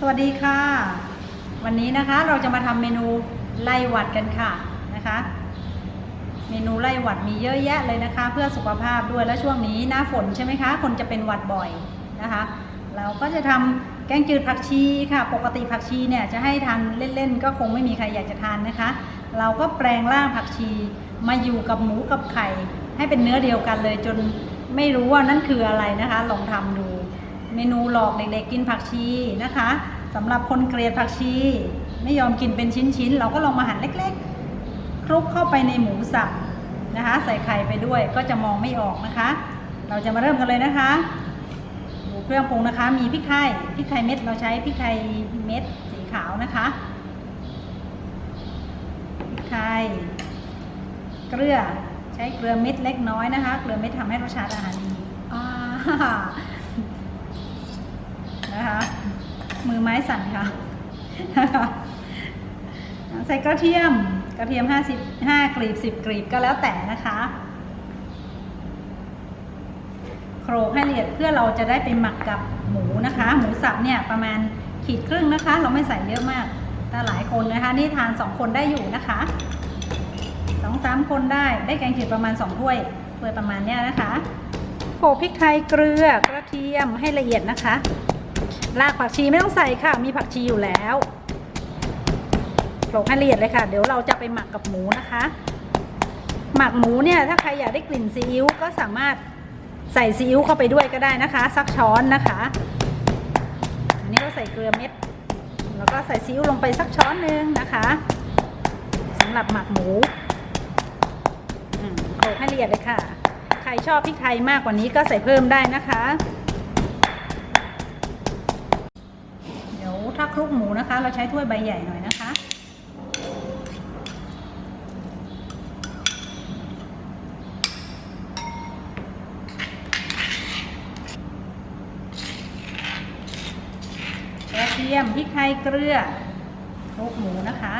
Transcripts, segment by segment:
สวัสดีค่ะ วันนี้นะคะเราจะมาทำเมนูไล่หวัดกันค่ะนะคะ เมนูไล่หวัดมีเยอะแยะเลยนะคะ เพื่อสุขภาพด้วยและช่วงนี้หน้าฝนใช่ไหมคะ คนจะเป็นหวัดบ่อยนะคะ เราก็จะทำแกงจืดผักชีค่ะ ปกติผักชีเนี่ยจะให้ทานเล่นๆ ก็คงไม่มีใครอยากจะทานนะคะ เราก็แปลงร่างผักชีมาอยู่กับหมูกับไข่ ให้เป็นเนื้อเดียวกันเลยจนไม่รู้ว่านั่นคืออะไรนะคะ ลองทำดู เมนูหลอกเด็กๆกินผักชีนะคะสำหรับคนเกลียดผักชี ไม่ยอมกินเป็นชิ้นๆ เราก็ลองมาหั่นเล็กๆ คลุกเข้าไปในหมูสับนะคะ ใส่ไข่ไปด้วยก็จะมองไม่ออกนะคะ เราจะมาเริ่มกันเลยนะคะดูเครื่องปรุงนะคะ มีพริกไทยพริกไทยเม็ดเราใช้พริกไทยเม็ดสีขาวนะคะพริกไทยเกลือใช้เกลือเม็ดเล็กน้อยนะคะ เกลือเม็ดทำให้รสชาติอาหารดีอ่า นะคะ มือไม้สั่นค่ะใส่กระเทียมกระเทียม 50 5กลีบ 10 กลีบก็แล้วแต่นะคะโขลกให้ละเอียดเพื่อเราจะได้ไปหมักกับหมูนะคะ หมูสับเนี่ยประมาณขีดครึ่งนะคะ เราไม่ใส่เยอะมากถ้าหลายคนนะคะ นี่ทาน2คนได้อยู่นะคะสองสามคนได้ได้แกงจืดประมาณ2ถ้วยถ้วยประมาณเนี้ยนะคะโขลกพริกไทยเกลือกระเทียมให้ละเอียดนะคะ รากผักชีไม่ต้องใส่ค่ะ มีผักชีอยู่แล้วโขลกให้ละเอียดเลยค่ะ เดี๋ยวเราจะไปหมักกับหมูนะคะ หมักหมูเนี่ยถ้าใครอยากได้กลิ่นซีอิ๊วก็สามารถใส่ซีอิ๊วเข้าไปด้วยก็ได้นะคะสักช้อนนะคะ อันนี้เราใส่เกลือเม็ด แล้วก็ใส่ซีอิ๊วลงไปสักช้อนหนึ่งนะคะสำหรับหมักหมูโขลกให้ละเอียดเลยค่ะ ใครชอบพริกไทยมากกว่านี้ก็ใส่เพิ่มได้นะคะ เดี๋ยวถ้า คลุกหมูนะคะ เราใช้ถ้วยใบใหญ่หน่อยนะคะ กระเทียมพริกไทยเกลือคลุกหมูนะคะ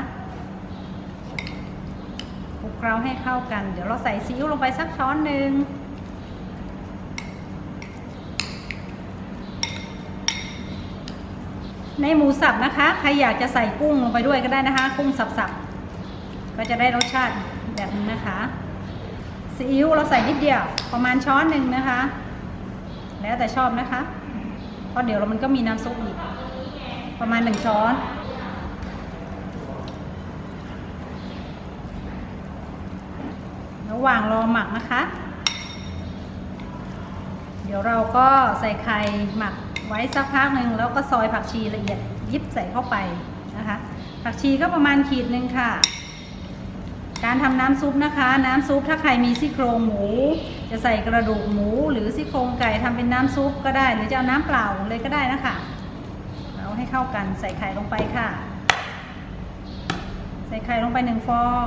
คลุกเคล้าให้เข้ากัน เดี๋ยวเราใส่ซีอิ๊วลงไปสักช้อนหนึ่ง ในหมูสับนะคะ ใครอยากจะใส่กุ้งลงไปด้วยก็ได้นะคะ กุ้งสับๆ ก็จะได้รสชาติแบบนี้นะคะซีอิ๊วเราใส่นิดเดียว ประมาณช้อนหนึ่งนะคะ แล้วแต่ชอบนะคะเพราะเดี๋ยวเรามันก็มีน้ำซุปอีก ประมาณหนึ่งช้อน ระหว่างรอหมักนะคะ เดี๋ยวเราก็ใส่ไข่หมัก ไว้สักพักหนึ่งแล้วก็ซอยผักชีละเอียดยิบใส่เข้าไปนะคะ ผักชีก็ประมาณขีดหนึ่งค่ะ การทำน้ำซุปนะคะ น้ำซุปถ้าใครมีซี่โครงหมู จะใส่กระดูกหมู หรือซี่โครงไก่ทำเป็นน้ำซุปก็ได้ หรือจะเอาน้ำเปล่าเลยก็ได้นะคะเอาให้เข้ากันใส่ไข่ลงไปค่ะ ใส่ไข่ลงไปหนึ่งฟอง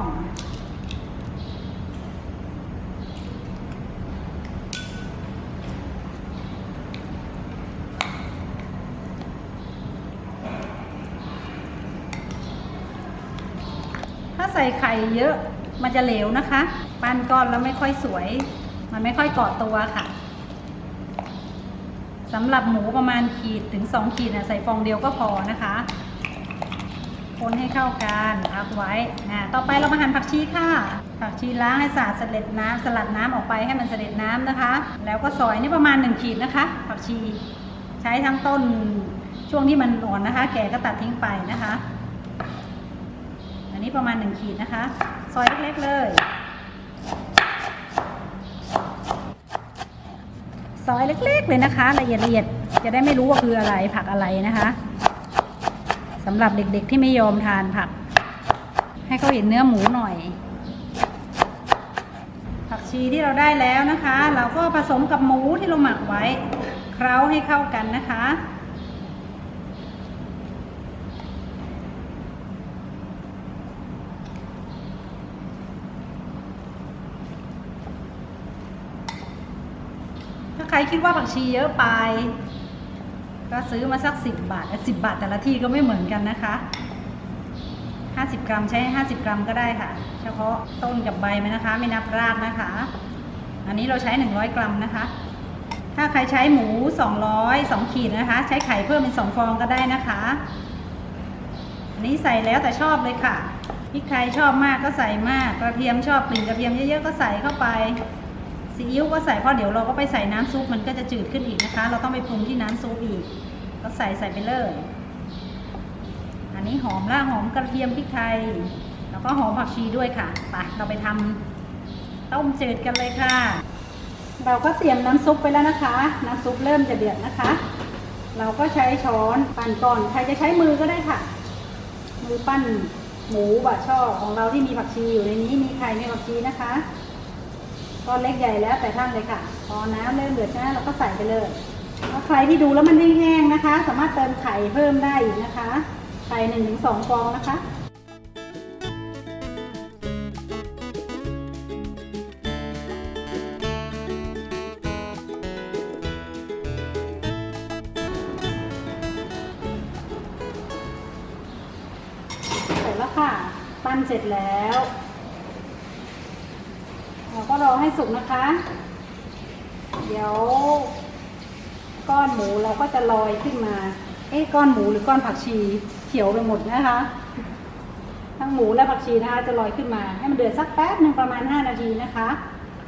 ใส่ไข่เยอะมันจะเหลวนะคะ ปั้นก้อนแล้วไม่ค่อยสวย มันไม่ค่อยเกาะตัวค่ะสำหรับหมูประมาณขีดถึง 2 ขีดนะใส่ฟองเดียวก็พอนะคะ คนให้เข้ากันพักไว้อ่าต่อไปเรามาหั่นผักชีค่ะ ผักชีล้างให้สะอาดสลัดน้ำสลัดน้ำออกไปให้มันสเสด็จน้ำนะคะ แล้วก็ซอยนี่ประมาณ 1 ขีดนะคะ ผักชี ใช้ทั้งต้นช่วงที่มันอ่อนนะคะ แก่ก็ตัดทิ้งไปนะคะ นนี้ประมาณ 1 ขีดนะคะ ซอยเล็กๆเลย ซอยเล็กๆเลยนะคะ ละเอียดละเอียดจะได้ไม่รู้ว่าคืออะไรผักอะไรนะคะสำหรับเด็กๆที่ไม่ยอมทานผัก ให้เขาเห็นเนื้อหมูหน่อย ผักชีที่เราได้แล้วนะคะ เราก็ผสมกับหมูที่เราหมักไว้ เคล้าให้เข้ากันนะคะ ถ้าใครคิดว่าผักชีเยอะไป ก็ซื้อมาสักสิบบาทสิบบาทแต่ละที่ก็ไม่เหมือนกันนะคะห้าสิบกรัมใช้ห้าสิบกรัมก็ได้ค่ะ เฉพาะต้นกับใบมันนะคะ ไม่นับรากนะคะ อันนี้เราใช้หนึ่งร้อยกรัมนะคะ ถ้าถ้าใครใช้หมู200 2ขีดนะคะ ใช้ไข่เพิ่มเป็น2ฟองก็ได้นะคะ อันนี้ใส่แล้วแต่ชอบเลยค่ะพริกไทยชอบมากก็ใส่มาก กระเทียมชอบกลิ่นกระเทียมเยอะๆก็ใส่เข้าไป ซีอิ๊วก็ใส่เพราะเดี๋ยวเราก็ไปใส่น้ำซุปมันก็จะจืดขึ้นอีกนะคะ เราต้องไปปรุงที่น้ำซุปอีก ก็ใส่ใส่ไปเลย อันนี้หอมละหอมกระเทียมพริกไทย แล้วก็หอมผักชีด้วยค่ะไปเราไปทำต้มจืดกันเลยค่ะ เราก็เตรียมน้ำซุปไปแล้วนะคะ น้ำซุปเริ่มจะเดือดนะคะ เราก็ใช้ช้อนปั่นก่อนใครจะใช้มือก็ได้ค่ะ มือปั้นหมูบะช่อของเราที่มีผักชีอยู่ในนี้มีไข่มีผักชีนะคะ ก้อนเล็กใหญ่แล้วแต่ท่านเลยค่ะ พอน้ำเริ่มเดือดใช่ไหมเราก็ใส่ไปเลยถ้าใครที่ดูแล้วมันแห้งๆนะคะ สามารถเติมไข่เพิ่มได้อีกนะคะไข่หนึ่งถึงสองฟองนะคะเสร็จแล้วค่ะ ปั้นเสร็จแล้ว ราก็รอให้สุกนะคะ เดี๋ยว ก้อนหมูเราก็จะลอยขึ้นมา เอ๊ะก้อนหมูหรือก้อนผักชีเขียวไปหมดนะคะ ทั้งหมูและผักชีนะคะจะลอยขึ้นมา ให้มันเดือดสักแป๊บหนึ่งประมาณ 5 นาทีนะคะ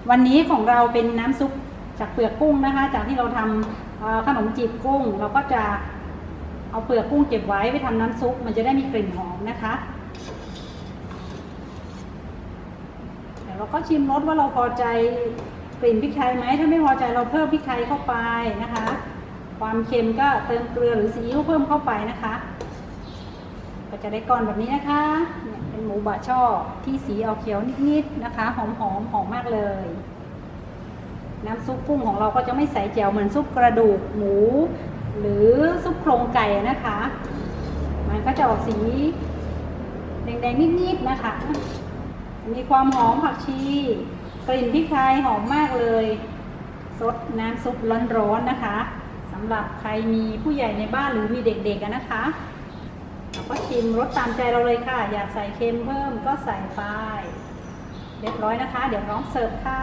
วันนี้ของเราเป็นน้ำซุปจากเปลือกกุ้งนะคะ จากที่เราทำเอ่อขนมจีบกุ้ง เราก็จะเอาเปลือกกุ้งเก็บไว้ไปทำน้ำซุป มันจะได้มีกลิ่นหอมนะคะ เดี๋ ยวเราก็ชิมรสว่าเราพอใจกลิ่นพริกไทยไหมถ้าไม่พอใจเราเพิ่มพริกไทยเข้าไปนะคะ ความเค็มก็เติมเกลือหรือซีอิ๊วเพิ่มเข้าไปนะคะ ก็จะได้ก้อนแบบนี้นะคะเนี่ยเป็นหมูบะช่อที่สีออกเขียวนิดๆนะคะหอมๆหอมมากเลย น้ำซุปกุ้งของเราก็จะไม่ใส่แจ่วเหมือนซุปกระดูกหมู หรือซุปโครงไก่นะคะ มันก็จะออกสีแดงๆนิดๆนะคะ มีความหอมผักชี กลิ่นพริกไทยหอมมากเลยซดน้ำซุปร้อนๆนะคะสำหรับใครมีผู้ใหญ่ในบ้านหรือมีเด็กๆนะคะเราก็ชิมรสตามใจเราเลยค่ะ อยากใส่เค็มเพิ่มก็ใส่ไปเรียบร้อยนะคะ เดี๋ยวน้องเสิร์ฟค่ะ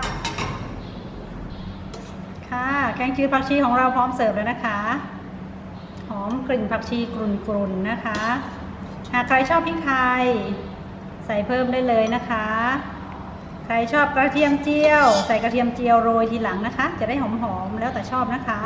ค่ะ แกงจืดผักชีของเราพร้อมเสิร์ฟแล้วนะคะ หอมกลิ่นผักชีกรุ่นๆนะคะ หากใครชอบพริกไทย ส่เพิ่มได้เลยนะคะ ใครชอบกระเทียมเจียว ใส่กระเทียมเจียวโรยทีหลังนะคะ จะได้หอมๆแล้วแต่ชอบนะคะ